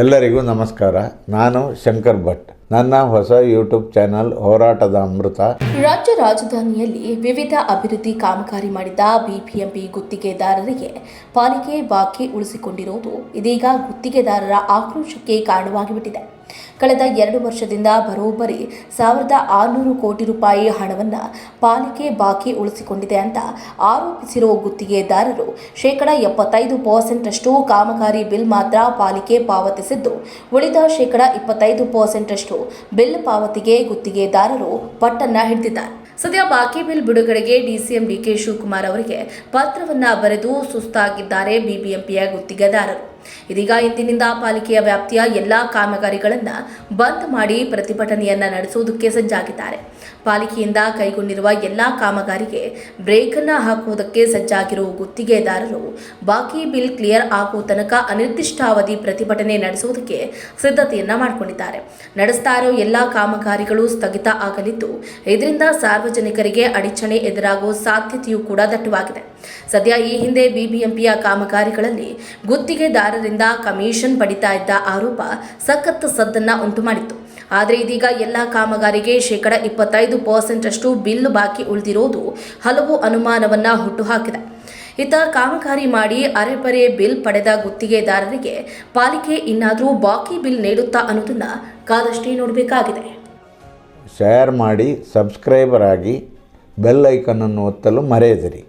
ಎಲ್ಲರಿಗೂ ನಮಸ್ಕಾರ. ನಾನು ಶಂಕರ್ ಭಟ್. ನನ್ನ ಹೊಸ ಯೂಟ್ಯೂಬ್ ಚಾನಲ್ ಹೋರಾಟದ ಅಮೃತ. ರಾಜ್ಯ ರಾಜಧಾನಿಯಲ್ಲಿ ವಿವಿಧ ಅಭಿವೃದ್ಧಿ ಕಾಮಗಾರಿ ಮಾಡಿದ ಬಿಬಿಎಂಪಿ ಗುತ್ತಿಗೆದಾರರಿಗೆ ಪಾಲಿಕೆ ಬಾಕಿ ಉಳಿಸಿಕೊಂಡಿರುವುದು ಇದೀಗ ಗುತ್ತಿಗೆದಾರರ ಆಕ್ರೋಶಕ್ಕೆ ಕಾರಣವಾಗಿಬಿಟ್ಟಿದೆ. ಕಳೆದ ಎರಡು ವರ್ಷದಿಂದ ಬರೋಬ್ಬರಿ ಸಾವಿರದ ಆರುನೂರು ಕೋಟಿ ರೂಪಾಯಿ ಹಣವನ್ನು ಪಾಲಿಕೆ ಬಾಕಿ ಉಳಿಸಿಕೊಂಡಿದೆ ಅಂತ ಆರೋಪಿಸಿರುವ ಗುತ್ತಿಗೆದಾರರು ಶೇಕಡ ಎಪ್ಪತ್ತೈದು ಪರ್ಸೆಂಟಷ್ಟು ಕಾಮಗಾರಿ ಬಿಲ್ ಮಾತ್ರ ಪಾಲಿಕೆ ಪಾವತಿಸಿದ್ದು, ಉಳಿದ ಶೇಕಡ ಇಪ್ಪತ್ತೈದು ಪರ್ಸೆಂಟಷ್ಟು ಬಿಲ್ ಪಾವತಿಗೆ ಗುತ್ತಿಗೆದಾರರು ಪಟ್ಟನ್ನು ಹಿಡಿದಿದ್ದಾರೆ. ಸದ್ಯ ಬಾಕಿ ಬಿಲ್ ಬಿಡುಗಡೆಗೆ ಡಿಸಿಎಂ ಡಿಕೆ ಶಿವಕುಮಾರ್ ಅವರಿಗೆ ಪತ್ರವನ್ನ ಬರೆದು ಸುಸ್ತಾಗಿದ್ದಾರೆ ಬಿಬಿಎಂಪಿಯ ಗುತ್ತಿಗೆದಾರರು. ಇದೀಗ ಇಂದಿನಿಂದ ಪಾಲಿಕೆಯ ವ್ಯಾಪ್ತಿಯ ಎಲ್ಲಾ ಕಾಮಗಾರಿಗಳನ್ನು ಬಂದ್ ಮಾಡಿ ಪ್ರತಿಭಟನೆಯನ್ನ ನಡೆಸುವುದಕ್ಕೆ ಸಜ್ಜಾಗಿದ್ದಾರೆ. ಪಾಲಿಕೆಯಿಂದ ಕೈಗೊಂಡಿರುವ ಎಲ್ಲಾ ಕಾಮಗಾರಿಗೆ ಬ್ರೇಕ್ ಅನ್ನು ಹಾಕುವುದಕ್ಕೆ ಸಜ್ಜಾಗಿರುವ ಗುತ್ತಿಗೆದಾರರು ಬಾಕಿ ಬಿಲ್ ಕ್ಲಿಯರ್ ಆಗುವ ತನಕ ಅನಿರ್ದಿಷ್ಟಾವಧಿ ಪ್ರತಿಭಟನೆ ನಡೆಸುವುದಕ್ಕೆ ಸಿದ್ಧತೆಯನ್ನ ಮಾಡಿಕೊಂಡಿದ್ದಾರೆ. ನಡೆಸ್ತಾ ಇರೋ ಎಲ್ಲ ಕಾಮಗಾರಿಗಳು ಸ್ಥಗಿತ ಆಗಲಿದ್ದು, ಇದರಿಂದ ಸಾರ್ವಜನಿಕರಿಗೆ ಅಡಚಣೆ ಎದುರಾಗುವ ಸಾಧ್ಯತೆಯೂ ಕೂಡ ದಟ್ಟವಾಗಿದೆ. ಸದ್ಯ ಈ ಹಿಂದೆ ಬಿಬಿಎಂಪಿಯ ಕಾಮಗಾರಿಗಳಲ್ಲಿ ಗುತ್ತಿಗೆದಾರರಿಂದ ಕಮಿಷನ್ ಪಡಿತಾ ಇದ್ದ ಆರೋಪ ಸಖತ್ ಸದ್ದನ್ನ ಉಂಟು ಮಾಡಿತ್ತು ಆದರೆ ಇದೀಗ ಎಲ್ಲ ಕಾಮಗಾರಿಗೆ ಶೇಕಡ ಇಪ್ಪತ್ತೈದು ಪರ್ಸೆಂಟ್ ಅಷ್ಟು ಬಿಲ್ ಬಾಕಿ ಉಳಿದಿರೋದು ಹಲವು ಅನುಮಾನವನ್ನ ಹುಟ್ಟುಹಾಕಿದೆ. ಇತ ಕಾಮಗಾರಿ ಮಾಡಿ ಅರೆಬರೆ ಬಿಲ್ ಪಡೆದ ಗುತ್ತಿಗೆದಾರರಿಗೆ ಪಾಲಿಕೆ ಇನ್ನಾದರೂ ಬಾಕಿ ಬಿಲ್ ನೀಡುತ್ತಾ ಅನ್ನೋದನ್ನ ಕಾದಷ್ಟೇ ನೋಡಬೇಕಾಗಿದೆ. ಶೇರ್ ಮಾಡಿ ಸಬ್ಸ್ಕ್ರೈಬರ್ ಆಗಿ ಬೆಲ್ ಐಕನನ್ನು ಒತ್ತಲು ಮರೆಯದಿರಿ.